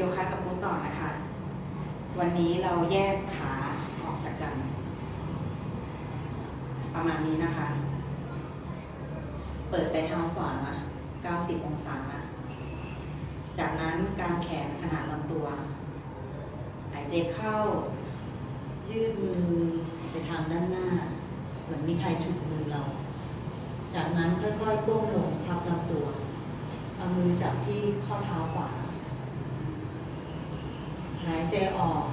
โยคะกับมูต่อนะคะ วันนี้เราแยกขาออกจากกัน ประมาณนี้นะคะ เปิดไปเท้าขวา90 องศา จากนั้นกางแขนขนาดลำตัว หายใจเข้า ยืดมือไปทางด้านหน้า เหมือนมีใครฉุดมือเรา จากนั้นค่อยๆก้มลงพับลำตัวเอามือจับที่ข้อเท้าขวา หายใจออก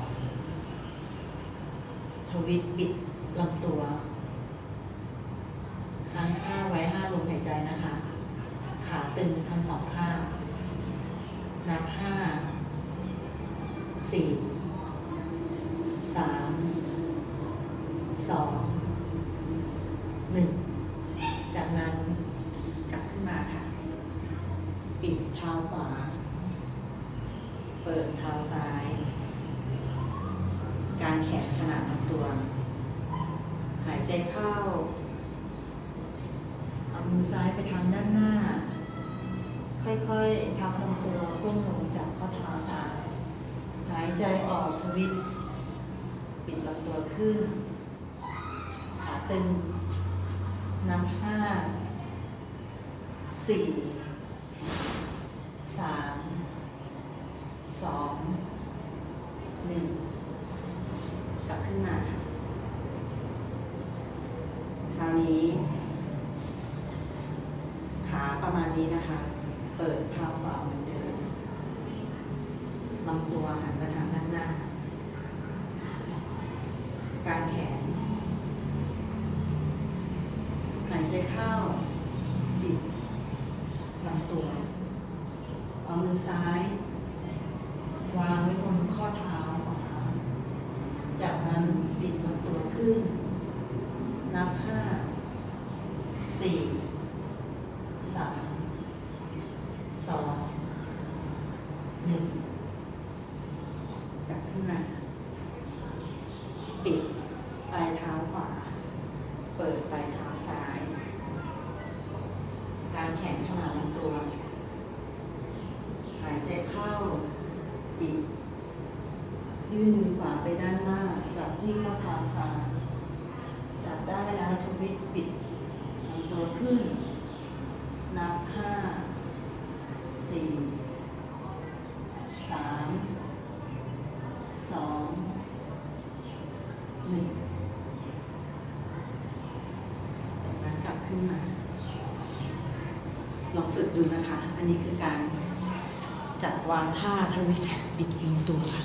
ทวิตบิดลำตัว ค้างค่าไว้ห้าลมหายใจนะคะ ขาตึงทั้งสองข้าง นับห้า สี่ สาม สอง หนึ่ง จากนั้นกลับขึ้นมาค่ะ ปิดเท้าขวา เปิดเท้าซ้าย การแขนขนาดลำตัว หายใจเข้า เอามือซ้ายไปทางด้านหน้า ค่อยๆพับลำตัวก้มลงจากข้อเท้าซ้าย หายใจออกทวิต ปิดลำตัวขึ้น ขาตึงนับห้าสี่สามสอง หนึ่ง กลับ ขึ้นมาค่ะคราวนี้ ขาประมาณนี้นะคะ เปิดเท้าขวาเหมือนเดิมลำตัวหันไปทางด้านหน้า การแขนหายใจเข้า บิดลำตัว เอามือซ้าย วางไว้บนข้อเท้าขวา จากนั้นบิดลำตัวขึ้น นับห้าสี่สามสองหนึ่งกลับขึ้นมาปิดปลายเท้าขวา เปิดปลายเท้าซ้ายการแขนขนาดลำตัว หายใจเข้าปิด ยื่นมือขวาไปด้านหน้าจับที่ข้อเท้าซ้าย ได้แล้วทวิตปิดลำตัวขึ้น นับห้าสี่สามสองหนึ่งจากนั้นกลับขึ้นมา ลองฝึกดูนะคะ อันนี้คือการจัดวางท่าทวิตบิดลงตัวค่ะ